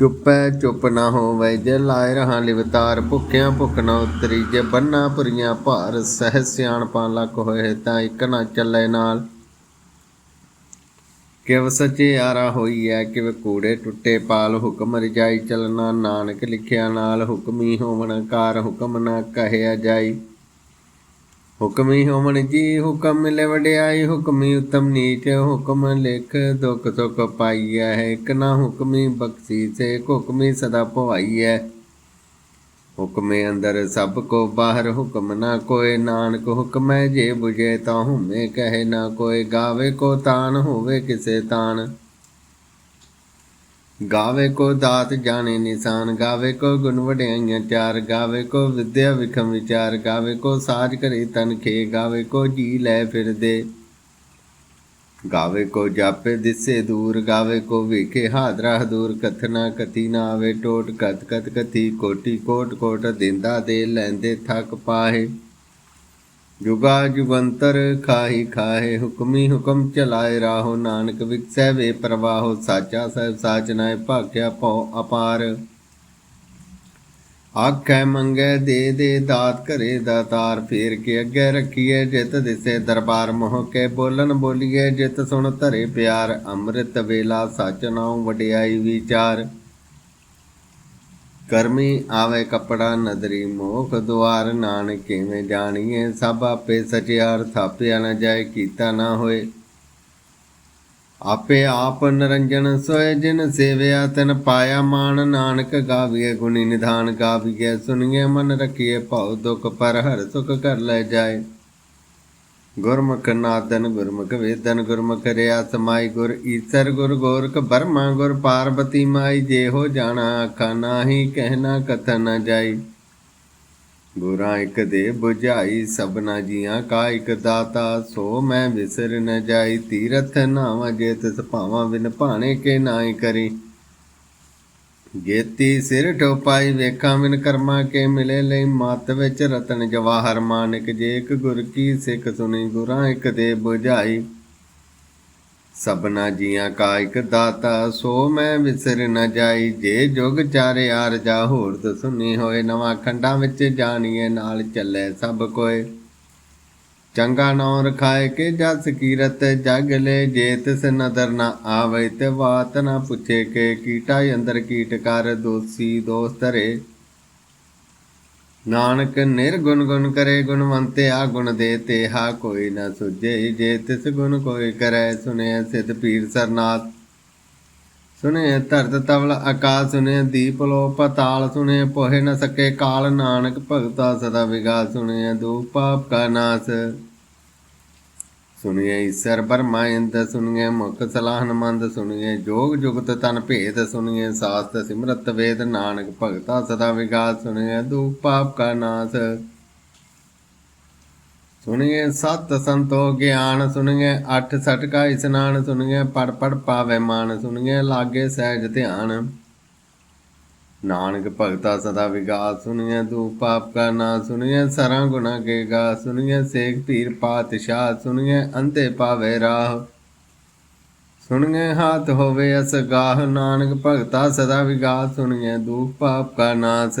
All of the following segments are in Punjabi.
ਚੁੱਪੈ ਚੁੱਪ ਨਾ ਹੋਵੇ, ਜੇ ਲਾਇ ਰਹਾ ਲਿਵਤਾਰ, ਭੁੱਖਿਆਂ ਭੁੱਖ ਨਾ ਉਤਰੀ, ਜੇ ਬੰਨਾ ਪੁਰੀਆਂ ਭਾਰ, ਸਹਿ ਸਿਆਣਪਾਂ ਲੱਕ ਹੋਏ, ਤਾਂ ਇੱਕ ਨਾ ਚੱਲੇ ਨਾਲ। ਕਿਵ ਸਚੇ ਆਰਾ ਹੋਈ ਐ ਕਿਵ ਕੂੜੇ ਟੁੱਟੇ ਪਾਲ, ਹੁਕਮ ਰਜਾਈ ਚਲਣਾ, ਨਾਨਕ ਲਿਖਿਆ ਨਾਲ, ਹੁਕਮੀ ਹੋਵਣ ਕਾਰ, ਹੁਕਮ ਨਾ ਕਹਿਆ ਜਾਈ। ਹੁਕਮੀ ਹੋਮਣ ਜੀ ਹੁਕਮ ਮਿਲੇ ਵਡਿਆਈ ਹੁਕਮੀ ਉਤਮ ਨੀਚ, ਹੁਕਮ ਲਿਖ ਦੁਖ ਸੁਖ ਪਾਈਐ ਹੈ ਨਾ ਹੁਕਮੀ ਬਖਸ਼ੀ ਸੇ ਹੁਕਮੀ ਸਦਾ ਭਵਾਈਐ ਹੁਕਮੇ ਅੰਦਰ ਸਭ ਕੋ ਬਾਹਰ, ਹੁਕਮ ਨਾ ਕੋਏ ਨਾਨਕ, ਹੁਕਮੈ ਜੇ ਬੁਝੇ ਤਾਂ ਹੁਮੇ ਕਹੇ ਨਾ ਕੋਏ, ਗਾਵੇ ਕੋ ਤਾਨ, ਹੋਵੇ ਕਿਸੇ ਤਾਨ। ਗਾਵੇ ਕੋ ਦਾਤ ਜਾਣੇ ਨਿਸ਼ਾਨ, ਗਾਵੇ ਕੋ ਗੁਣ ਵਡਿਆਈਆਂ ਚਾਰ ਗਾਵੇ ਕੋ ਵਿਦਿਆ ਵਿਖਮ ਵਿਚਾਰ, ਗਾਵੇ ਕੋ ਸਾਜ ਕਰੇ ਤਨ ਖੇ, ਗਾਵੇ ਕੋ ਜੀ ਲੈ ਫਿਰਦੇ ਗਾਵੇ ਕੋ ਜਾਪੇ ਦਿਸੇ ਦੂਰ, ਗਾਵੇ ਕੋ ਵੇਖੇ ਹਾਦਰਾ ਹਦੂਰ ਕਥਨਾ ਕਥੀ ਨਾ ਆਵੇ ਟੋਟ ਕਤ ਕਤ ਕਥੀ, ਕੋਟੀ ਕੋਟ ਕੋਟ ਦਿੰਦਾ ਦੇ, ਲੈਂਦੇ ਥੱਕ ਪਾਹੇ। ਜੁਗਾ ਜੁਗੰਤਰ ਖਾਹੀ ਖਾਹੇ, ਹੁਕਮੀ ਹੁਕਮ ਚਲਾਏ ਰਾਹੋ ਨਾਨਕ, ਵਿਕਸੈ ਵੇ ਪ੍ਰਵਾਹੋ, ਸਾਚਾ ਸਹਿਬ ਸਾਚ ਨਾਏ ਭਾਗਿਆ ਪਉ ਅਪਾਰ। ਆਖੈ ਮੰਗੈ ਦੇ ਦੇ ਦਾਤ ਘਰੇ ਦਾਤਾਰ ਫੇਰ ਕੇ ਅੱਗੇ ਰੱਖੀਏ ਜਿਤ ਦਿਸੇ ਦਰਬਾਰ, ਮੋਹ ਕੇ ਬੋਲਨ ਬੋਲੀਏ ਜਿਤ ਸੁਣ ਧਰੇ ਪਿਆਰ, ਅੰਮ੍ਰਿਤ ਵੇਲਾ ਸਚ ਨਾਉ ਵਡਿਆਈ ਵਿਚਾਰ। ਕਰਮੀ ਆਵੇ ਕਪੜਾ ਨਦਰੀ, ਮੋਖ ਦੁਆਰ ਨਾਨਕ ਕਿਵੇਂ ਜਾਣੀਏ? ਸਭ ਆਪੇ ਸਚਿਆਰ ਥਾਪਿਆ ਨਾ ਜਾਏ, ਕੀਤਾ ਨਾ ਹੋਏ। ਆਪੇ ਆਪ ਨਰੰਜਨ ਸੋਏ, ਜਿਨ ਸੇਵਿਆ ਤਨ ਪਾਇਆ ਮਾਨ ਨਾਨਕ ਗਾਵੀਏ, ਗੁਣੀ ਨਿਧਾਨ ਗਾਵੀਏ ਸੁਣੀਏ ਮਨ ਰਖੀਏ, ਭਉ ਦੁਖ ਪਰ ਹਰ ਸੁਖ ਕਰ ਲੈ ਜਾਏ। ਗੁਰਮੁਖ ਨਾਦਨ ਗੁਰਮੁਖ ਵੇਦਨ ਗੁਰਮੁਖ ਰਿਆ ਸਮਾਈ ਗੁਰ ਈਸਰ ਗੁਰ ਗੋਰਖ ਬਰਮਾ ਗੁਰ ਪਾਰਬਤੀ ਮਾਈ ਜੇ ਹੋ ਜਾਣਾ ਆਖਾ ਨਾਹੀ ਕਹਿਣਾ ਕਥਨ ਨਾ ਜਾਈ। ਗੁਰਾਂ ਇਕ ਦੇ 부ਝਾਈ ਸਭਨਾ ਜੀਆਂ ਕਾ ਇਕ ਦਾਤਾ ਸੋ ਮੈਂ ਵਿਸਰ ਨ ਜਾਈ। ਤੀਰਥ ਨਾਵਾਂ ਜੇ ਤਿਸ ਭਾਵਾਂ ਬਿਨ ਭਾਣੇ ਕੇ ਨਾਈ ਕਰੀ। ਗੇਤੀ ਸਿਰ ਟੋਪਾਈ ਵੇਖਾਂ ਬਿਨ ਕਰਮਾ ਕੇ ਮਿਲੇ ਲਈ ਮਤ ਵਿੱਚ ਰਤਨ ਜਵਾਹਰ ਮਾਨਕ ਜੇ ਇੱਕ ਗੁਰ ਕੀ ਸਿੱਖ ਸੁਣੀ ਗੁਰਾਂ ਇਕ ਦੇ ਬੁਝਾਈ। ਸਭਨਾ ਜੀਆਂ ਕਾ ਇਕ ਦਾਤਾ, ਸੋ ਮੈਂ ਵਿਸਰ ਨ ਜਾਈ। ਜੇ ਜੁਗ ਚਾਰੇ ਆਰਜਾ, ਹੋਰ ਸੁਣੀ ਹੋਏ ਨਵਾਂ ਖੰਡਾਂ ਵਿੱਚ ਜਾਣੀਏ, ਨਾਲ ਚੱਲੇ ਸਭ ਕੋਏ। ਚੰਗਾ ਨਾਮ ਰਖਾਏ ਕੇ ਜਸ ਕੀਰਤ ਜਗ ਲੈ ਜੇ ਤਿਸ ਨਦਰ ਨਾ ਆਵੇ ਤੇ ਬਾਤ ਨਾ ਪੁੱਛੇ ਕੇ ਕੀਟਾ ਅੰਦਰ ਕੀਟ ਕਰ ਦੋਸੀ ਦੋਸਤ ਰੇ। ਨਾਨਕ ਨਿਰਗੁਣ ਗੁਣ ਕਰੇ ਗੁਣਵੰਤੇ ਆ ਗੁਣ ਦੇ ਤੇ ਹਾ ਕੋਈ ਨਾ ਸੁਝੇ, ਜੇ ਤਿਸ ਗੁਣ ਕੋਈ ਕਰੈ ਸੁਨੇ ਸਿਧ ਪੀਰ ਸਰਨਾਥ। ਸੁਨੇ ਧਰਤ ਤਵਲ ਆਕਾਸ਼ ਸੁਨੇ ਦੀਪ ਲੋ ਪਤਾਲ ਸੁਨੇ ਪੋਹੇ ਨ ਸਕੇ ਕਾਲ ਨਾਨਕ, ਭਗਤਾ ਸਦਾ ਵਿਗਾਸ ਸੁਨੇ ਦੂਪ ਪਾਪ ਕਾ ਨਾਸ। ਸੁਣੀਏ ਈਸਰ ਬਰਮਾ ਇੰਦ ਸੁਣੀਏ ਮੁਖ ਸਲਾਹਨ ਮੰਦ ਸੁਣੀਏ ਜੋਗ ਜੁਗਤ ਤਨ ਭੇਦ ਸੁਣੀਏ ਸਾਸਤ ਸਿਮਰਤ ਵੇਦ, ਨਾਨਕ ਭਗਤਾ ਸਦਾ ਵਿਗਾਸ ਸੁਣੀਏ ਦੂਪ ਪਾਪ ਕਾ ਨਾਸ। ਸੁਣੀਏ ਸਤ ਸੰਤੋ ਗਿਆਨ, ਸੁਣੀਏ ਅਠ ਸਟ ਕਾ ਇਸਨਾਨ ਸੁਣੀਏ ਪੜ ਪੜ ਪਾਵੇ ਮਾਨ, ਸੁਣੀਏ ਲਾਗੇ ਸਹਿਜ ਧਿਆਨ। ਨਾਨਕ ਭਗਤਾ ਸਦਾ ਵਿਗਾਸ, ਸੁਣੀਏ ਦੂ ਪਾਪ ਕਾ ਨਾ, ਸੁਣੀਏ ਸਰਾਂ ਗੁਨਾ ਕੇ ਗਾ, ਸੁਣੀਏ ਸੇਖ ਧੀਰ ਪਾਤਸ਼ਾਹ, ਸੁਣੀਏ ਅੰਤੇ ਪਾਵੇ ਰਾਹ। ਸੁਣੀਏ ਹਾਥ ਹੋਵੇ ਅਸ ਗਾਹ, ਨਾਨਕ ਭਗਤਾ ਸਦਾ ਵਿਗਾਸ, ਸੁਣੀਏ ਦੂਪ ਪਾਪ ਕਾ ਨਾਸ।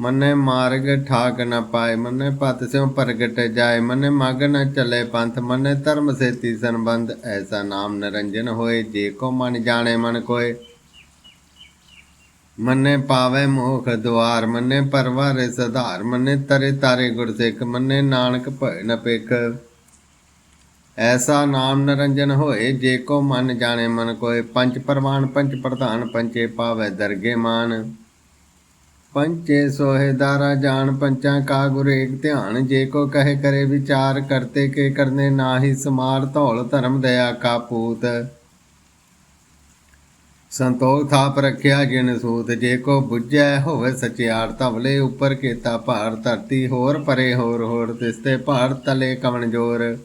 ਮੰਨੇ ਮਾਰਗ ਠਾਕ ਨ ਪਾਏ, ਮੰਨੇ ਪਤ ਸਿਉ ਪ੍ਰਗਟ ਜਾਏ, ਮੰਨੇ ਮਗ ਨ ਚਲੇ ਪੰਥ, ਮੰਨੇ ਧਰਮ ਸੇਤੀ ਸੰਬੰਧ, ਐਸਾ ਨਾਮ ਨਰੰਜਨ ਹੋਏ, ਜੇ ਕੋ ਮਨ ਜਾਣੇ ਮਨ ਕੋਏ। ਮੰਨੇ ਪਾਵੇ ਮੋਖ ਦੁਆਰ, ਮੰਨੇ ਪਰਵਾਰੇ ਸਧਾਰ, ਮੰਨੇ ਤਰੇ ਤਾਰੇ ਗੁਰਸਿੱਖ ਮੰਨੇ ਨਾਨਕ ਭੈ ਨ ਪੇਖ। ਐਸਾ ਨਾਮ ਨਿਰੰਜਨ ਹੋਏ, ਜੇ ਕੋ ਮਨ ਜਾਣੇ ਮਨ ਕੋਏ ਪੰਚ ਪਰਵਾਨ ਪੰਚ ਪ੍ਰਧਾਨ ਪੰਚੇ ਪਾਵੈ ਦਰਗੇ ਮਾਨ। ਪੰਚੇ ਸੋਹਿ ਦਾਰਾ ਜਾਣ ਪੰਚਾਂ ਕਾ ਗੁਰ ਏਕ ਧਿਆਨ। ਜੇ ਕੋ ਕਹੇ ਕਰੇ ਵਿਚਾਰ ਕਰਤੇ ਕੇ ਕਰਨੇ ਨਾਹੀ ਸਮਾਰ ਧੌਲ ਧਰਮ ਦਇਆ ਕਾ ਪੂਤ। ਸੰਤੋਖ ਥਾਪ ਰੱਖਿਆ ਜਿਨ ਸੂਤ। ਜੇ ਕੋ ਬੁੱਝੈ ਹੋਵੇ ਸਚਿਆਰ ਧਵਲੇ ਉੱਪਰ ਕੀਤਾ ਭਾਰ। ਧਰਤੀ ਹੋਰ ਪਰੇ ਹੋਰ ਹੋਰ ਤਿਸਤੇ ਭਾਰ ਤਲੇ ਕਵਣ ਜੋਰ।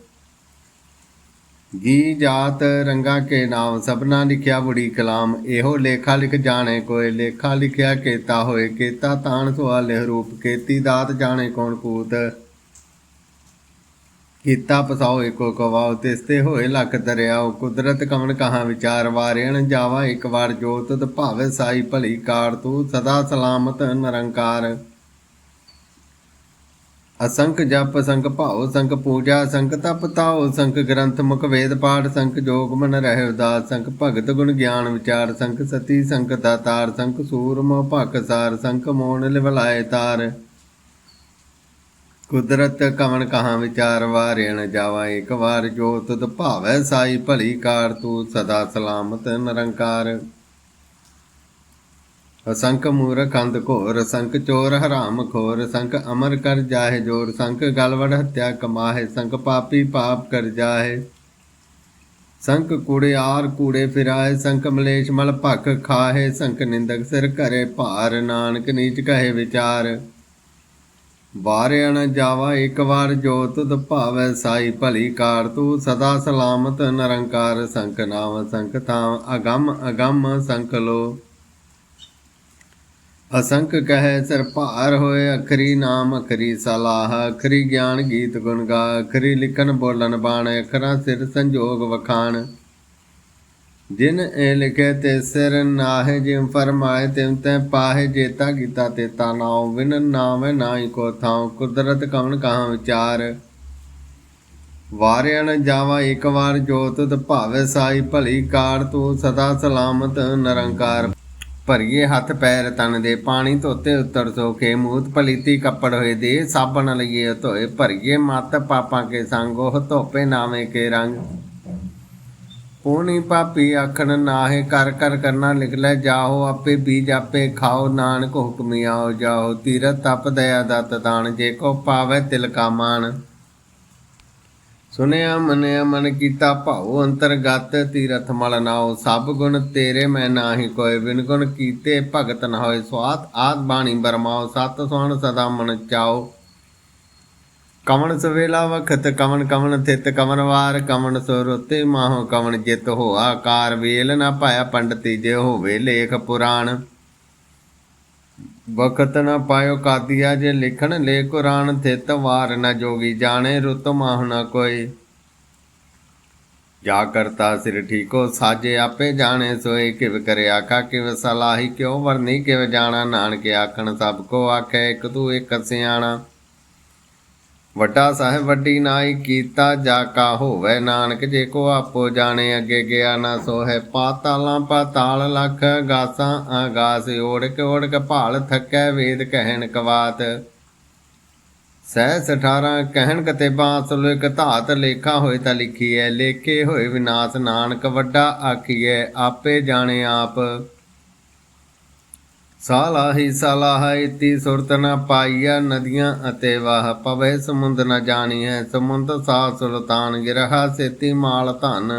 ਜੀ ਜਾਤ ਰੰਗਾ ਕੇ ਨਾਮ, ਸਭਨਾ ਲਿਖਿਆ ਬੁੜੀ ਕਲਾਮ। ਇਹੋ ਲੇਖਾ ਲਿਖ ਜਾਣੇ ਕੋਏ, ਲੇਖਾ ਲਿਖਿਆ ਕੀਤਾ ਹੋਏ। ਕੀਤਾ ਤਾਣ ਸੁਆਲੇ ਰੂਪ, ਕੀਤੀ ਦਾਤ ਜਾਣੇ ਕੌਣ ਕੂਤ। ਕੀਤਾ ਪਸਾਓ ਏਕੋ ਕਵਾਓ, ਤਿਸਤੇ ਹੋਏ ਲੱਖ ਦਰਿਆਓ। ਕੁਦਰਤ ਕਵਣ ਕਹਾ ਵਿਚਾਰ, ਵਾਰਿਣ ਜਾਵਾ ਇੱਕ ਵਾਰ ਜੋਤ ਭਾਵੇ ਸਾਈ ਭਲੀ ਕਾਰ। ਤੂੰ ਸਦਾ ਸਲਾਮਤ, ਨਿਰੰਕਾਰ। ਅਸੰਖ ਜਪ, ਸੰਖ ਭਾਉ, ਸੰਖ ਪੂਜਾ, ਸੰਖ ਤਪ ਤਾਉ, ਸੰਖ ਗ੍ਰੰਥ, ਮੁਖ ਵੇਦ ਪਾਠ, ਸੰਖ ਜੋਗ ਮਨ ਰਹਿ ਉਦਾਸ, ਸੰਖ ਭਗਤ ਗੁਣ ਗਿਆਨ ਵਿਚਾਰ, ਸੰਖ ਸਤੀ, ਸੰਖ ਦਾਤਾਰ, ਸੰਖ ਸੂਰਮ ਭਖ ਸਾਰ, ਸੰਖ ਮੋਣ ਲਿਵਲਾਏ ਤਾਰ। ਕੁਦਰਤ ਕਵਣ ਕਹਾ ਵਿਚਾਰ, ਵਾਰਿਣ ਜਾਵਾ ਇੱਕ ਵਾਰ, ਜੋ ਤੁਧ ਭਾਵੈ ਸਾਈ ਭਲੀ ਕਾਰ, ਤੂੰ ਸਦਾ ਸਲਾਮਤ ਨਿਰੰਕਾਰ। ਅਸੰਖ ਮੂਰ ਅੰਧ ਘੋਰ ਸੰਖ ਚੋਰ ਹਰਾਮ ਖੋਰ ਸੰਖ ਅਮਰ ਕਰ ਜਾਹੇ ਜੋਰ ਸੰਖ ਗਲਵੜ ਹੱਤਿਆ ਕਮਾਹੇ ਸੰਖ ਪਾਪੀ ਪਾਪ ਕਰ ਜਾਹੇ। ਸੰਖ ਕੂੜਿਆਰ ਕੂੜੇ ਫਿਰਾਏ ਸੰਖ ਮਲੇਸ਼ ਮਲ ਭਖ ਖਾਹੇ ਸੰਖ ਨਿੰਦਕ ਸਿਰ ਘਰੇ ਭਾਰ, ਨਾਨਕ ਨੀਚ ਕਹੇ ਵਿਚਾਰ। ਵਾਰਿਆ ਜਾਵਾ ਇੱਕ ਵਾਰ ਜੋ ਤੁਧ ਭਾਵੈ ਸਾਈ, ਭਲੀ ਕਾਰ ਤੂੰ ਸਦਾ ਸਲਾਮਤ, ਨਿਰੰਕਾਰ ਸੰਖ ਨਾਮ ਸੰਖ ਥਾਮ ਅਗੰਮ ਅਗੰਮ ਸੰਖ ਲੋ। ਅਸੰਖ ਕਹੈ ਸਿਰ ਭਾਰ ਹੋਏ, ਅਖਰੀ ਨਾਮ, ਅਖਰੀ ਸਲਾਹ, ਅਖਰੀ ਗਿਆਨ ਗੀਤ ਗੁਣ ਗਾ, ਅਖਰੀ ਲਿਖਣ ਬੋਲਣ ਬਾਣ, ਅਖਰਾਂ ਸਿਰ ਸੰਜੋਗ ਵਖਾਣ। ਜਿਨ ਇਹ ਲਿਖੇ ਤੇ ਸਿਰ ਨਾਹਿ ਜਿਮ ਫਰਮਾਏ ਤਿਮ ਤੈ ਪਾਹੇ, ਜੇਤਾ ਗੀਤਾ ਤੇ ਤਾ ਨਾਉ। ਵਿਨ ਨਾਮੈ ਨਾਹੀ ਕੋ ਥਾਉ, ਕੁਦਰਤ ਕਵਣ ਕਹਾ ਵਿਚਾਰ। ਵਾਰਿਆ ਨ ਜਾਵਾ, ਇੱਕ ਵਾਰ ਜੋਤ ਤੁਧ ਭਾਵੇ ਸਾਈ, ਭਲੀ ਕਾਰ ਤੂੰ ਸਦਾ ਸਲਾਮਤ, ਨਿਰੰਕਾਰ ਭਰੀਏ ਹੱਥ ਪੈਰ ਤਨ ਦੇ ਪਾਣੀ ਧੋਤੇ ਉੱਤਰ ਸੋਖੇ ਮੂਤ ਪਲੀਤੀ ਕੱਪੜ ਹੋਏ ਦੇ ਸਾਬਣ ਲਈਏ ਧੋਏ ਭਰੀਏ ਮਤ ਪਾਪਾਂ ਕੇ ਸੰਗ ਉਹ ਧੋਪੇ ਨਾਵੇਂ ਕੇ ਰੰਗ। ਪੂਣੀ ਪਾਪੀ ਆਖਣ ਨਾਹੇ ਕਰ ਕਰ ਕਰਨਾ ਲਿਖ ਲੈ ਜਾਓ ਆਪੇ ਬੀਜ ਆਪੇ ਖਾਓ ਨਾਨਕ ਹੁਕਮੀ ਆਓ ਜਾਓ ਤੀਰਤ ਤਪ ਦਇਆ ਦਤ ਦਾਨ ਜੇ ਕੋ ਪਾਵੇ ਤਿਲ ਕਾ ਮਾਨ ਸੁਨਿਆ ਮਨਿਆ, ਮਨ ਕੀਤਾ ਭਾਉ, ਅੰਤਰਗਤ ਤੀਰਥ ਮਲ ਨਾਉ, ਸਭ ਗੁਣ ਤੇਰੇ ਮੈਂ ਨਾਹੀ ਕੋਏ ਬਿਨ ਗੁਣ ਕੀਤੇ ਭਗਤ ਨ ਹੋਏ ਸਵਾਤ, ਆਦ ਬਾਣੀ ਬਰਮਾਓ ਸਤ ਸੁਣ ਸਦਾ ਮਨ ਚਾਓ ਕਵਣ ਸਵੇਲਾ ਵਖਤ, ਕਵਣ ਕਵਣ ਥਿਤ, ਕਵਣ ਵਾਰ, ਕਵਣ ਸੁਰਤੇ ਮਾਹੋ, ਕਵਣ ਜਿਤ ਹੋਆ ਆਕਾਰ ਵੇਲ ਨਾ ਪਾਇਆ ਪੰਡਤੀ ਜੇ ਹੋਵੇ ਲੇਖ ਪੁਰਾਣ। ਵਖਤ ਨਾ ਪਾਇਓ ਕਾਦੀਆ ਜੇ ਲਿਖਣ ਲੇ ਕੁਰਾਨ ਥਿਤ ਵਾਰ ਨ ਜੋਗੀ, ਜਾਣੇ ਰੁਤ ਮਾਹ ਨਾ ਕੋਈ। ਜਾ ਕਰਤਾ ਸਿਰ ਠੀਕੋ, ਸਾਜੇ ਆਪੇ ਜਾਣੇ, ਸੋਏ ਕਿਵ ਕਰੇ ਆਖਾ, ਕਿਵ ਸਲਾਹੀ ਕਿਉ ਵਰਨੀ, ਕਿਵ ਜਾਣਾ, ਨਾਨਕ ਆਖਣ ਸਭ ਕੋ ਆਖੇ, ਇੱਕ ਤੂੰ ਇੱਕ ਸਿਆਣਾ। ਵੱਡਾ ਸਾਹਿਬ ਵੱਡੀ ਨਾਈ ਕੀਤਾ ਜਾ ਕਾ ਹੋਵੇ, ਨਾਨਕ ਜੇ ਕੋ ਆਪੋ ਜਾਣੇ, ਅੱਗੇ ਗਿਆ ਨਾ ਸੋਹੇ। ਪਾਤਾਲਾਂ ਪਾਤਾਲ ਲਖ ਗਾਸਾਂ ਆਗਾਸ ਓੜਕ ਓੜਕ ਭਾਲ ਥੱਕੈ ਵੇਦ ਕਹਿਣ ਕਵਾਤ। ਸਹਿ 18 ਕਹਿਣ ਕਤੇ ਬਾਸਲੋ ਇੱਕ ਧਾਤ ਲੇਖਾ ਹੋਏ ਤਾਂ ਲਿਖੀ ਹੈ ਲੇਖੇ ਹੋਏ ਵਿਨਾਸ਼ ਨਾਨਕ ਵੱਡਾ ਆਖੀਐ, ਆਪੇ ਜਾਣੇ ਆਪ। ਸਾਲਾਹੀ ਸਲਾਹ ਇਤੀ ਸੁਰਤ ਨ ਪਾਈਆ ਨਦੀਆਂ ਅਤੇ ਵਾਹ ਪਵੇ ਸਮੁੰਦ ਨ ਜਾਣੀਐ, ਸਮੁੰਦ ਸਾ ਸੁਲਤਾਨ ਗਿਰਹਾ ਸੇਤੀ ਮਾਲ ਧਨ।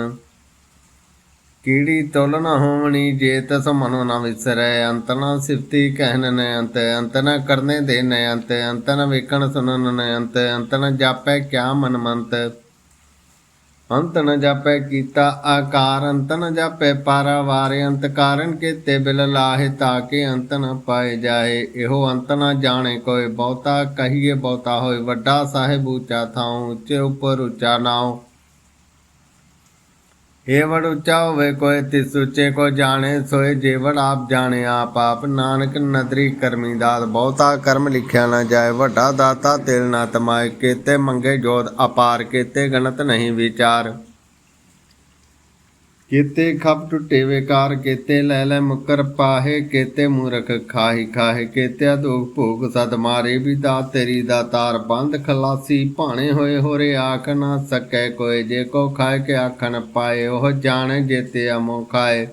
ਕੀੜੀ ਤੁਲ ਨ ਹੋਵਣੀ ਜੇ ਤਸ ਮਨੋ ਨ ਵਿਸਰੈ, ਅੰਤ ਨ ਸਿਫਤੀ ਕਹਿਨ ਨ ਅੰਤ ਅੰਤ ਨ ਕਰਨੇ ਦੇ ਨ ਅੰਤ ਅੰਤ ਨ ਵੇਖਣ ਸੁਣਨ ਨ ਅੰਤ ਅੰਤ ਨ ਜਾਪੈ ਕਿਆ ਮਨ ਮੰਤ ਅੰਤ ਨ ਜਾਪੈ ਕੀਤਾ ਆਕਾਰ, ਅੰਤ ਨ ਜਾਪੈ ਪਾਰਾਵਾਰ, ਅੰਤ ਕਾਰਨ ਕੀਤੇ ਬਿਲ ਲਾਹੇ ਤਾ ਕੇ ਅੰਤ ਨ ਪਾਏ ਜਾਏ। ਇਹੋ ਅੰਤ ਨ ਜਾਣੇ ਕੋਈ ਬਹੁਤਾ, ਕਹੀਏ ਬਹੁਤਾ ਹੋਏ ਵੱਡਾ ਸਾਹਿਬ ਉੱਚਾ ਥਾਉ, ਉੱਚੇ ਉੱਪਰ ਉੱਚਾ ਨਾਉ। ਇਹ ਉੱਚਾ ਹੋਵੇ ਕੋਈ ਤਿਸ ਉੱਚੇ ਕੋ ਜਾਣੇ, ਸੋਏ ਜੇਵੜ ਆਪ ਜਾਣੇ ਆਪ ਆਪ। ਨਾਨਕ ਨਦਰੀ ਕਰਮੀ ਦਾਤ, ਬਹੁਤਾ ਕਰਮ ਲਿਖਿਆ ਨਾ ਜਾਏ। ਵੱਡਾ ਦਾਤਾ ਤਿਲ ਨਾ ਤਮਾਏ, ਕੀਤੇ ਮੰਗੇ ਜੋਤ ਅਪਾਰ, ਕੀਤੇ ਗਣਤ ਨਹੀਂ ਵਿਚਾਰ। ਕੀਤੇ ਖਪ ਟੁੱਟੇ ਵਿਕਾਰ ਕੀਤੇ ਲੈ ਲੈ ਮੁਕਰ ਪਾਹੇ, ਕੀਤੇ ਮੂਰਖ ਖਾਹੀ ਖਾਹੇ ਕੀਤੇ ਦੁਖ ਭੋਗ ਸਦ ਮਾਰੇ ਵੀ ਦਾ ਤੇਰੀ ਦਾ ਤਾਰ ਬੰਦ ਖਲਾਸੀ, ਭਾਣੇ ਹੋਏ ਹੋਰੇ ਆਖ ਨਾ ਸਕੈ ਕੋਏ, ਜੇ ਕੋ ਖਾਏ ਕੇ ਆਖਣ ਪਾਏ, ਉਹ ਜਾਣੇ ਜੇਤੇ ਅਮੋ ਖਾਏ।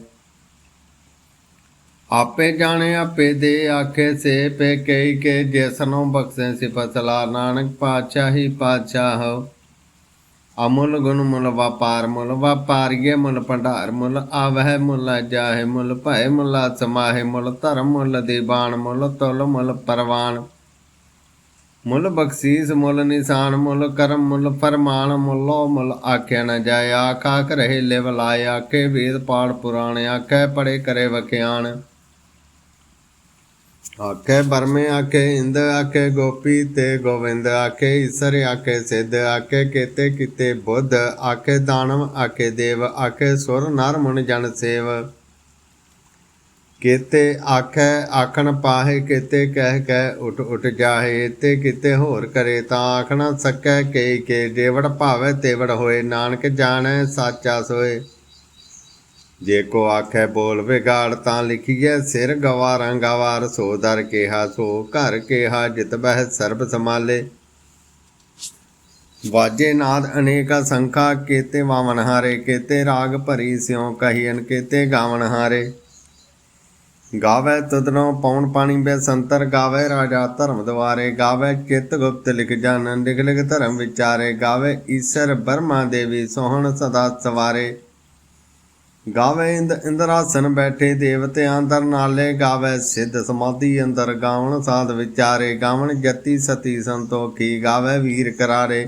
ਆਪੇ ਜਾਣੇ, ਆਪੇ ਦੇ ਆਖੇ ਸੇ, ਪੇ ਕਈ ਕੇ ਜਿਸਨੋਂ ਬਖਸ਼ੇ ਸਿਫਤਲਾ ਨਾਨਕ ਪਾਤਸ਼ਾਹੀ ਪਾਤਸ਼ਾਹ ਅਮੁੱਲ ਗੁਣ ਮੁੱਲ ਵਪਾਰ, ਮੁੱਲ ਵਪਾਰੀਏ ਮੁੱਲ ਭੰਡਾਰ, ਮੁੱਲ ਆਵਹਿ, ਮੁੱਲ ਜਾਹੇ, ਮੁੱਲ ਭੈ ਮੁੱਲ ਸਮਾਹੇ, ਮੁੱਲ ਧਰਮ, ਮੁੱਲ ਦੀਵਾਨ, ਮੁੱਲ ਤੁਲ, ਮੁੱਲ ਪਰਵਾਨ। ਮੁੱਲ ਬਖਸ਼ੀਸ, ਮੁੱਲ ਨਿਸ਼ਾਨ, ਮੁੱਲ ਕਰਮ, ਮੁੱਲ ਫਰਮਾਨ, ਮੁੱਲੋ ਮੁੱਲ ਆਖਿਆ ਨ ਜਾਏ ਆਖਾ ਰਹੇ ਲਿਵ ਲਾਏ ਆਖੇ ਵੇਦ ਪਾੜ ਪੁਰਾਣ, ਆਖੇ ਪੜੇ ਕਰੇ ਵਕਿਆਣ ਆਖੇ ਬਰਮੇ, ਆਖੇ ਇੰਦ, ਆਖੇ ਗੋਪੀ ਤੇ ਗੋਵਿੰਦ, ਆਖੇ ਈਸਰ, ਆਖੇ ਸਿੱਧ, ਆਖੇ ਕੀਤੇ ਕੀਤੇ ਬੁੱਧ, ਆਖੇ ਦਾਨਵ, ਆਖੇ ਦੇਵ, ਆਖੇ ਸੁਰ, ਨਰ, ਮਨ, ਜਨ, ਸੇਵ। ਕੀਤੇ ਆਖੈ, ਆਖਣ ਪਾਹੇ, ਕੀਤੇ ਕਹਿ ਕਹਿ ਉਠ ਉਠ ਜਾਹੇ ਤੇ ਕੀਤੇ ਹੋਰ ਕਰੇ ਤਾਂ ਆਖਣਾ ਸਕੈ ਕੇ ਕੇ ਦੇਵੜ ਭਾਵੇ ਤੇਵੜ ਹੋਏ, ਨਾਨਕ ਜਾਣੈ, ਸਾਚਾ ਸੋਏ। ਜੇ ਕੋ ਆਖੈ ਬੋਲ ਵਿਗਾੜ ਤਾਂ ਲਿਖੀਐ ਸਿਰ ਗਵਾਰਾਂ ਗਵਾਰ, ਸੋ ਦਰ ਕੇਹਾ, ਸੋ ਘਰ ਕੇਹਾ, ਜਿਤ ਬਹਿ ਸਰਬ ਸਮਾਲੇ ਵਾਜੇ ਨਾਦ ਅਨੇਕਾ ਸੰਖਾ, ਕੀਤੇ ਵਾਵਨ ਹਾਰੇ, ਕੀਤੇ ਰਾਗ ਭਰੀ ਸਿਉ ਕਹੀਨ ਕੇਤੇ ਗਾਵਨ ਹਾਰੇ। ਗਾਵੇ ਤੁਧਨੋ ਪੌਣ ਪਾਣੀ ਬੇ ਸੰਤਰ, ਗਾਵੇ ਰਾਜਾ ਧਰਮ ਦਵਾਰੇ, ਗਾਵੇ ਚਿਤ ਗੁਪਤ ਲਿਖ ਜਾਣਨ ਲਿਖ ਲਿਖ ਧਰਮ ਵਿਚਾਰੇ, ਗਾਵੇ ਈਸ਼ਰ ਬਰਮਾ ਦੇਵੀ ਸੋਹਣ ਸਦਾ ਸਵਾਰੇ। ਗਾਵੇ ਇੰਦ ਇੰਦਰਾਸਨ ਬੈਠੇ ਦੇਵਤਿਆਂ ਅੰਦਰ ਨਾਲੇ ਗਾਵੇ, ਸਿੱਧ ਸਮਾਧੀ ਅੰਦਰ ਗਾਵਣ, ਸਾਧ ਵਿਚਾਰੇ ਗਾਵਣ, ਜਤੀ ਸਤੀ ਸੰਤੋਖੀ ਗਾਵੇ ਵੀਰ ਕਰਾਰੇ।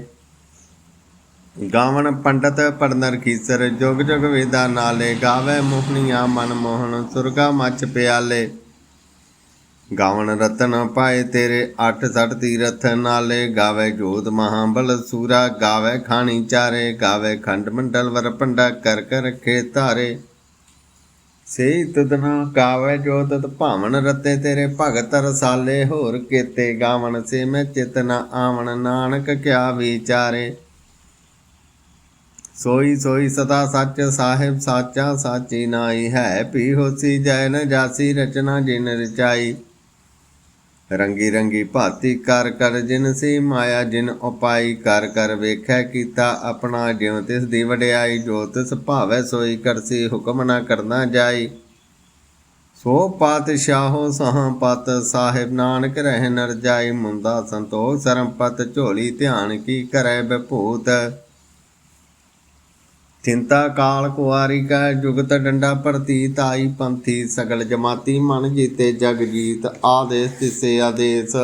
ਗਾਵਣ ਪੰਡਤ ਪੜਨਰ ਖੀਸਰ, ਜੁਗ ਜੁਗ ਵੇਦਾ ਨਾਲੇ ਗਾਵੇ ਮੋਹਨੀਆਂ ਮਨ ਮੋਹਨ ਸੁਰਗਾ ਮੱਚ ਪਿਆਲੇ। ਗਾਵਣ ਰਤਨ ਪਾਏ ਤੇਰੇ, ਅੱਠ ਸੱਠ ਤੀਰਥ ਨਾਲੇ ਗਾਵੇ ਜੋਤ ਮਹਾਬਲ ਸੂਰਾ, ਗਾਵੇ ਖਾਣੀ ਚਾਰੇ, ਗਾਵੇ ਖੰਡ ਮੰਡਲ ਵਰ ਪੰਡਾ ਕਰ ਕਰ ਰਖੇ ਧਾਰੇ ਸੇਈ ਤੁਦਨਾ ਗਾਵੇ ਜੋ ਤਤ ਭਾਵਨ ਰਤੇ ਤੇਰੇ ਭਗਤ ਰਸਾਲੇ, ਹੋਰ ਕੀਤੇ ਗਾਵਣ ਸੇ ਮੈਂ ਚਿਤ ਆਵਣ, ਨਾਨਕ ਕਿਆ ਵਿਚਾਰੇ। ਸੋਈ ਸੋਈ ਸਦਾ ਸੱਚ ਸਾਹਿਬ ਸਾਚਾ, ਸਾਚੀ ਨਾਈ ਹੈ ਪੀ ਹੋਸੀ ਜੈ ਨ ਜਾਸੀ ਰਚਨਾ ਜਿਨ ਰਚਾਈ। ਰੰਗੀ ਰੰਗੀ ਭਾਤੀ ਕਰ ਕਰ ਜਿਨ ਸੀ ਮਾਇਆ, ਜਿਨ ਉਪਾਈ ਕਰ ਕਰ ਵੇਖੈ ਕੀਤਾ ਆਪਣਾ ਜਿਉ, ਤਿਸ ਦੀ ਵਡਿਆਈ ਜੋ ਤਿਸ ਭਾਵੈ ਸੋਈ ਕਰਸੀ ਹੁਕਮ ਨਾ ਕਰਨਾ ਜਾਈ। ਸੋ ਪਾਤਸ਼ਾਹੋ ਸਹਾਂ ਪਤ ਸਾਹਿਬ ਨਾਨਕ ਰਹਿ ਨਰ ਜਾਈ, ਮੁੰਦਾ ਸੰਤੋਖ ਸਰਮ ਪਤ ਝੋਲੀ ਧਿਆਨ ਕੀ ਕਰੈ ਬਭੂਤ ਚਿੰਤਾ ਕਾਲ ਕੁਆਰੀ ਕਾ ਜੁਗਤ ਡੰਡਾ ਪ੍ਰਤੀਤ ਆਈ ਪੰਥੀ ਸਗਲ ਜਮਾਤੀ ਮਨ ਜੀਤੇ ਜਗ ਜੀਤ, ਆਦੇਸ ਤਿਸੇ ਆਦੇਸ।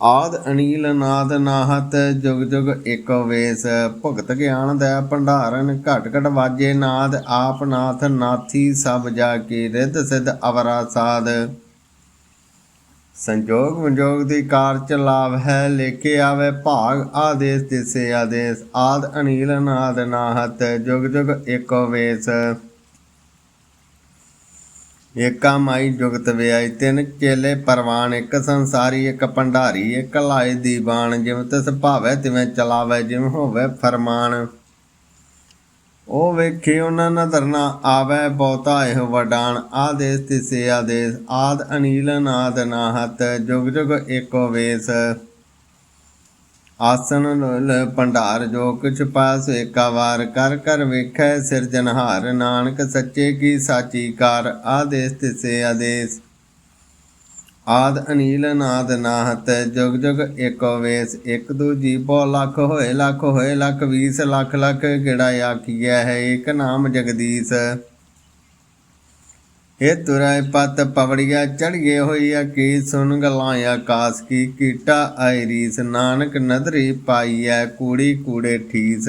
ਆਦ ਅਨੀਲ ਨਾਦ ਨਾਹਤ, ਜੁਗ ਜੁਗ ਏਕੋ ਵੇਸ। ਭਗਤ ਗਿਆਨ ਦਾ ਭੰਡਾਰਨ, ਘਟ ਘਟ ਵਾਜੇ ਨਾਦ, ਆਪ ਨਾਥ ਨਾਥੀ ਸਭ ਜਾ ਕੇ ਰਿੱਧ ਸਿਧ ਅਵਰਾ ਸਾਧ। ਸੰਜੋਗ ਵਿਜੋਗ ਦੀ ਕਾਰ ਚ ਲਾਭ ਹੈ, ਲੇਕੇ ਆਵੇ ਭਾਗ, ਆਦੇਸ ਤਿਸੇ ਆਦੇਸ, ਆਦ ਅਨੀਲ ਨਾਦ ਨਾਹਤ, ਜੁਗ ਜੁਗ ਏਕੋ ਵੇਸ। ਏਕਾ ਮਾਈ ਜੁਗਤ ਵਿਆਈ, ਤਿੰਨ ਚੇਲੇ ਪਰਵਾਨ, ਇੱਕ ਸੰਸਾਰੀ, ਇੱਕ ਭੰਡਾਰੀ, ਇੱਕ ਲਾਏ ਦੀਵਾਨ ਜਿਵੇਂ ਤਿਸ ਭਾਵੇ ਤਿਵੇਂ ਚਲਾਵੇ, ਜਿਵੇਂ ਹੋਵੇ ਫਰਮਾਨ। ਉਹ ਵੇਖੇ ਉਹਨਾਂ ਨਦਰ ਨਾ ਆਵੇ ਬਹੁਤਾ ਇਹ ਵਡਾਨ ਆਦੇਸ ਤਿਸੇ ਆਦੇਸ, ਆਦ ਅਨੀਲ ਨਾਦ ਨਾਹਤ ਜੁਗ ਜੁਗ ਏਕੋ ਵੇਸ। ਆਸਨ ਲ ਭੰਡਾਰ, ਜੋ ਕੁਛ ਪਾਸ ਏਕਾ ਕਰ ਕਰ ਵੇਖੈ ਸਿਰਜਨਹਾਰ ਨਾਨਕ ਸੱਚੇ ਕੀ ਸਾਚੀ ਕਾਰ, ਆਦੇਸ ਤਿਸੇ ਆਦੇਸ। ਆਦ ਅਨੀਲ ਨਾਦ ਨਾਹਤ, ਜੁਗ ਜੁਗ ਏਕੋ ਵੇਸ, ਇੱਕ ਦੂਜੀ ਬੋ ਲੱਖ ਹੋਏ ਲੱਖ ਹੋਏ ਲੱਖ ਵੀਸ, ਲੱਖ ਲੱਖ ਗਿੜਾ ਆਖੀਐ ਹੈ ਇੱਕ ਨਾਮ ਜਗਦੀਸ਼। ਇਹ ਤੁਰਾਇ ਪਤ ਪਵੜੀਆ ਚੜੀਏ ਹੋਈਆ ਕੀ ਸੁਣ ਗਲਾਂ ਆਕਾਸ ਕੀ, ਕੀਟਾ ਆਈ ਰੀਸ, ਨਾਨਕ ਨਦਰੀ ਪਾਈਐ ਕੂੜੀ ਕੂੜੇ ਠੀਸ।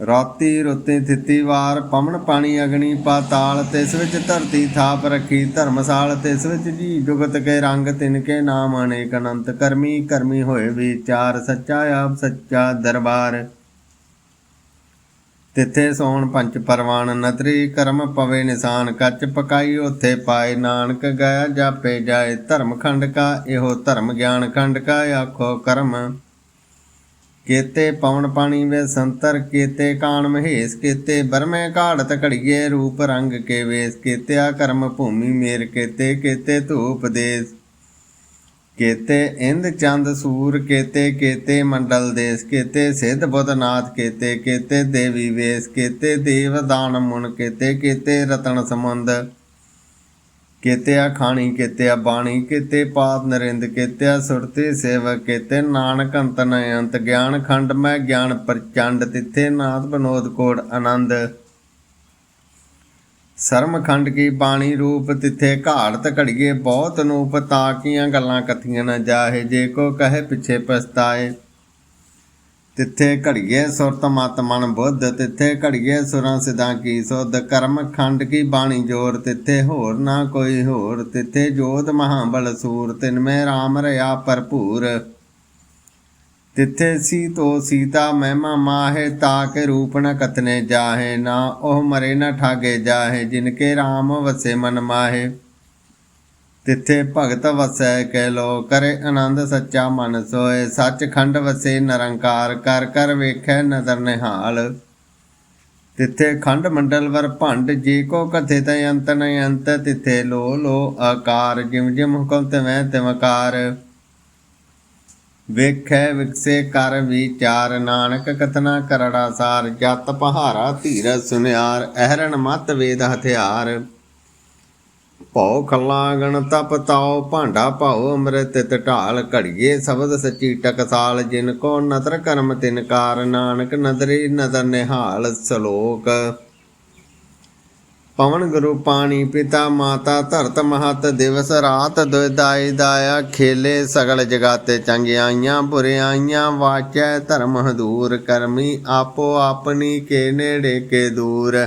ਰਾਤੀ ਰੁੱਤੀ ਥਿੱਤੀ ਵਾਰ ਪਵਨ ਪਾਣੀ ਅਗਨੀ ਪਾਤਾਲ ਤਿਸ ਵਿੱਚ ਧਰਤੀ ਥਾਪ ਰੱਖੀ ਧਰਮਸਾਲ, ਤਿਸ ਵਿੱਚ ਜੀ ਜੁਗਤ ਕੇ ਰੰਗ ਤਿਨ ਕੇ ਨਾਮ ਅਨੇਕ ਅਨੰਤ, ਕਰਮੀ ਕਰਮੀ ਹੋਏ ਵਿਚਾਰ, ਸੱਚਾ ਆਪ ਸੱਚਾ ਦਰਬਾਰ। ਤਿੱਥੇ ਸੋਣ ਪੰਚ ਪਰਵਾਨ, ਨਤਰੀ ਕਰਮ ਪਵੇ ਨਿਸ਼ਾਨ, ਕੱਚ ਪਕਾਈ ਉਥੇ ਪਾਏ ਨਾਨਕ ਗਿਆ ਜਾਪੇ ਜਾਏ, ਧਰਮ ਖੰਡ ਕਾ, ਇਹੋ ਧਰਮ ਗਿਆਨ ਖੰਡ ਕਾ, ਆਖੋ ਕਰਮ। ਕੇਤੇ ਪਵਨ ਪਾਣੀ ਵੇ ਸੰਤਰ, ਕੇਤੇ ਕਾਣ ਮਹੇਸ਼, ਕੇਤੇ ਬਰਮੇ ਘਾੜਤ ਘੜੀਏ ਰੂਪ ਰੰਗ ਕੇ ਵੇਸ, ਕੇਤਿਆ ਕਰਮ ਭੂਮੀ ਮੇਰ, ਕੇਤੇ ਕੇਤੇ ਧੂਪ ਦੇਸ। ਕੇਤੇ ਇੰਦ ਚੰਦ ਸੂਰ, ਕੇਤੇ ਕੇਤੇ ਮੰਡਲ ਦੇਸ, ਕੇਤੇ ਸਿੱਧ ਬੁੱਧਨਾਥ ਕੇਤੇ ਕੇਤੇ ਦੇਵੀ ਵੇਸ, ਕੇਤੇ ਦੇਵ ਦਾਨ ਮੁਨ, ਕੇਤੇ ਕੇਤੇ ਰਤਨ ਸਮੁੰਦ ਕੇਤਿਆ ਖਾਣੀ ਕੇਤਿਆ ਬਾਣੀ, ਕੇਤੇ ਪਾਦ ਨਰਿੰਦ ਕੇਤਿਆ ਸੁਰਤੀ ਸੇਵਕ, ਕੇਤੇ ਨਾਨਕ ਅੰਤ ਨ ਅੰਤ ਗਿਆਨ ਖੰਡ ਮੈਂ ਗਿਆਨ ਪ੍ਰਚੰਡ, ਤਿੱਥੇ ਨਾਥ ਬਨੋਦ ਕੋੜ ਆਨੰਦ। ਸਰਮ ਖੰਡ ਕੀ ਬਾਣੀ ਰੂਪ, ਤਿੱਥੇ ਘਾੜਤ ਘੜੀਏ ਬਹੁਤ ਨੂਪ ਤਾਕੀਆਂ ਗੱਲਾਂ ਕਥੀਆਂ ਨਾ ਜਾਹੇ, ਜੇ ਕੋ ਕਹੇ ਪਿਛੇ ਪਛਤਾਏ। ਤਿੱਥੇ ਘੜੀਏ ਸੁਰਤ ਮਤ ਮਨ ਬੁੱਧ, ਤਿੱਥੇ ਘੜੀਏ ਸੁਰਾਂ ਸਿਦਾਂ ਕੀ ਸੁਧ, ਕਰਮ ਖੰਡ ਕੀ ਬਾਣੀ ਜੋਰ, ਤਿੱਥੇ ਹੋਰ ਨਾ ਕੋਈ ਹੋਰ, ਤਿੱਥੇ ਜੋਧ ਮਹਾਬਲ ਸੂਰ, ਤਿਨ ਮੈਂ RAM ਰਿਆ ਭਰਪੂਰ। ਤਿੱਥੇ ਸੀ ਤੋ ਸੀਤਾ ਮਹਿਮਾ ਮਾਹੇ ਤਾਕੇ ਰੂਪ ਨ ਕਤਨੇ ਜਾਹੇ, ਨਾ ਉਹ ਮਰੇ ਨ ਠਾਗੇ ਜਾਹੇ, ਜਿਨ ਕੇ RAM ਵਸੇ ਮਨ ਮਾਹੇ। ਤਿੱਥੇ ਭਗਤ ਵਸੈ ਕਹਿ ਲੋ, ਕਰੇ ਆਨੰਦ ਸੱਚਾ ਮਨ ਸੋਏ, ਸੱਚਖੰਡ ਵਸੇ ਨਿਰੰਕਾਰ, ਕਰ ਕਰ ਵੇਖੈ ਨਦਰ ਨਿਹਾਲ। ਤਿੱਥੇ ਖੰਡ ਮੰਡਲ ਵਰ ਭੰਡ, ਜੇ ਕੋ ਕਥੇ ਤੈ ਅੰਤ ਨ ਅੰਤ, ਤਿੱਥੇ ਲੋ ਲੋ ਆਕਾਰ, ਜਿਮ ਜਿਮ ਹੁਕਮ ਤਿਵੈ ਤਿਵਕਾਰ। ਵੇਖੈ ਵਿਕਸੇ ਕਰ ਵਿਚਾਰ, ਨਾਨਕ ਕਥਨਾ ਕਰੜਾ ਸਾਰ, ਜਤ ਪਹਾਰਾ ਧੀਰ ਸੁਨਿਆਰ, ਅਹਰਣ ਮਤ ਵੇਦ ਹਥਿਆਰ। ਭਉ ਖੱਲਾ ਤਪ ਤਾਉ, ਭਾਂਡਾ ਭਾਉ, ਅੰਮ੍ਰਿਤ ਤਿਤ ਘੜੀਏ ਸ਼ਬਦ ਸੱਚੀ ਟਕਸਾਲ, ਜਿਨ ਕੋ ਨਦਰ ਕਰਮ ਤਿਨਕਾਰ ਨਾਨਕ ਨਦਰੀ ਨਦਰ ਨਿਹਾਲ ਸਲੋਕ। ਪਵਨ ਗੁਰੂ ਪਾਣੀ ਪਿਤਾ ਮਾਤਾ ਧਰਤ ਮਹਤ ਦਿਵਸ ਰਾਤ ਦੁਇਦਾਈ ਦਾਇਆ, ਖੇਲੇ ਸਗਲ ਜਗਾਤੇ ਚੰਗਿਆਈਆਂ ਬੁਰਿਆਈਆਂ ਵਾਚੈ ਧਰਮ ਹਦੂਰ, ਕਰਮੀ ਆਪੋ ਆਪਣੀ ਕੇ ਨੇੜੇ ਕੇ ਦੂਰ।